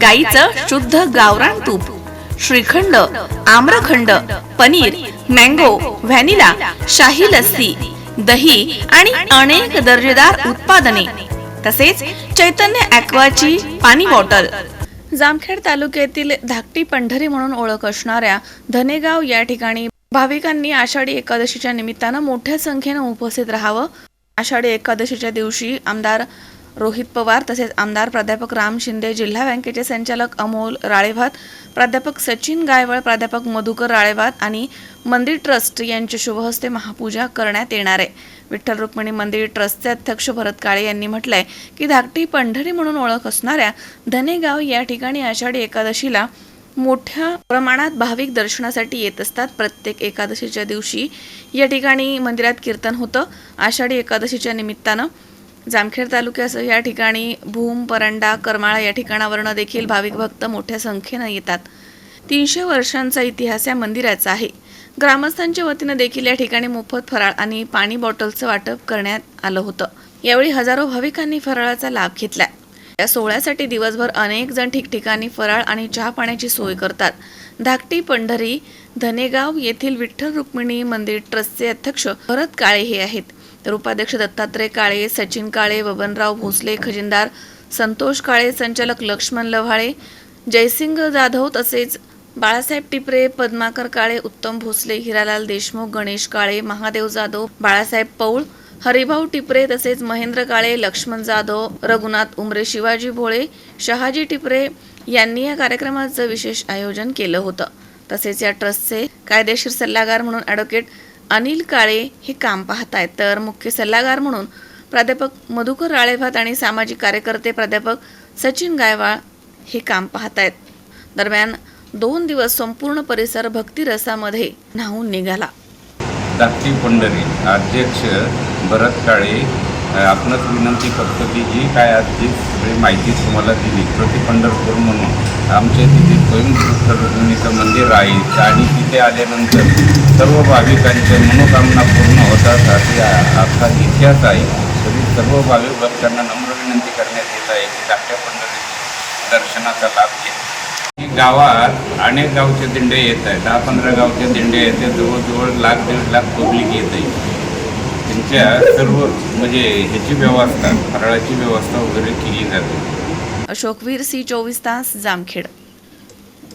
गाईचं शुद्ध गावरान तूप श्रीखंड आम्रखंड पनीर मँगो व्हॅनिला शाही लस्सी दही आणि अनेक दर्जेदार उत्पादने तसेच चैतन्य ॲक्वाची पाणी बॉटल. जामखेड तालुक्यातील धाकटी पंढरी म्हणून ओळख असणाऱ्या धनेगाव या ठिकाणी भाविकांनी आषाढी एकादशीच्या निमित्तानं मोठ्या संख्येनं उपस्थित राहावं. आषाढी एकादशीच्या दिवशी आमदार रोहित पवार तसेच आमदार प्राध्यापक राम शिंदे जिल्हा बँकेचे संचालक अमोल राळेभात प्राध्यापक सचिन गायवळ प्राध्यापक मधुकर राळेभात आणि मंदिर ट्रस्ट यांच्या शुभहस्ते महापूजा करण्यात येणार. आहे विठ्ठल रुक्मिणी मंदिर ट्रस्टचे अध्यक्ष भरत काळे यांनी म्हटलंय की धाकटी पंढरी म्हणून ओळख असणाऱ्या धनेगाव या ठिकाणी आषाढी एकादशीला मोठ्या प्रमाणात भाविक दर्शनासाठी येत असतात. प्रत्येक एकादशीच्या दिवशी या ठिकाणी मंदिरात कीर्तन होतं. आषाढी एकादशीच्या निमित्तानं जामखेड तालुक्यासह या ठिकाणी भूम परंडा करमाळा या ठिकाणावरनं देखील भाविक भक्त मोठ्या संख्येनं येतात. तीनशे वर्षांचा इतिहास या मंदिराचा आहे. ग्रामस्थांच्या वतीनं देखील या ठिकाणी मोफत फराळ आणि पाणी बॉटलचं वाटप करण्यात आलं होतं. यावेळी हजारो भाविकांनी फराळाचा लाभ घेतला या सोहळ्यासाठी दिवसभर अनेक जण ठिकठिकाणी फराळ आणि चहा पाण्याची सोय करतात. धाकटी पंढरी धनेगाव येथील विठ्ठल रुक्मिणी मंदिर ट्रस्टचे अध्यक्ष भरत काळे हे आहेत. तर उपाध्यक्ष दत्तात्रय काळे सचिन काळे बबनराव भोसले खजिनदार संतोष काळे संचालक लक्ष्मण लव्हाळे जयसिंग जाधव तसेच बाळासाहेब टिपरे पद्माकर काळे उत्तम भोसले हिरालाल देशमुख गणेश काळे महादेव जाधव बाळासाहेब पौळ हरिभाऊ टिपरे तसेच महेंद्र काळे लक्ष्मण जाधव रघुनाथ उमरे शिवाजी भोळे शहाजी टिपरे यांनी या कार्यक्रमाचं विशेष आयोजन केलं होतं. तसेच या ट्रस्टचे कायदेशीर सल्लागार म्हणून ॲडव्होकेट अनिल काळे हे काम पाहत आहेत तर मुख्य सल्लागार म्हणून प्राध्यापक मधुकर राळेभात आणि सामाजिक कार्यकर्ते प्राध्यापक सचिन गायवाळ हे काम पाहत आहेत दरम्यान दोन दिवस संपूर्ण परिसर भक्तिरसामध्ये न्हावून निघाला. पंढरी अध्यक्ष भरत काळे आपणच विनंती करतो की जी काय आज जी सगळी माहिती तुम्हाला दिली प्रति पंढरपूर म्हणून आमच्या तिथे स्वयंकृष्ठ रुक्मिणीचं मंदिर आहे आणि तिथे आल्यानंतर सर्व भाविकांच्या मनोकामना पूर्ण होतात. असे आपला इतिहास आहे. तरी सर्व भाविक भक्तांना नम्र विनंती करण्यात येत आहे की धाकट्या पंढरीच्या दर्शनाचा लाभ घ्या. गावात अनेक गावचे दिंडे येत आहेत. दहा पंधरा गावचे दिंडे येते जवळजवळ लाख दीड लाख पब्लिक येत आहे. त्यांच्या सर्व म्हणजे ह्याची व्यवस्था फराळाची व्यवस्था वगैरे केली जाते. अशोकवीर सी चोवीस तास जामखेड.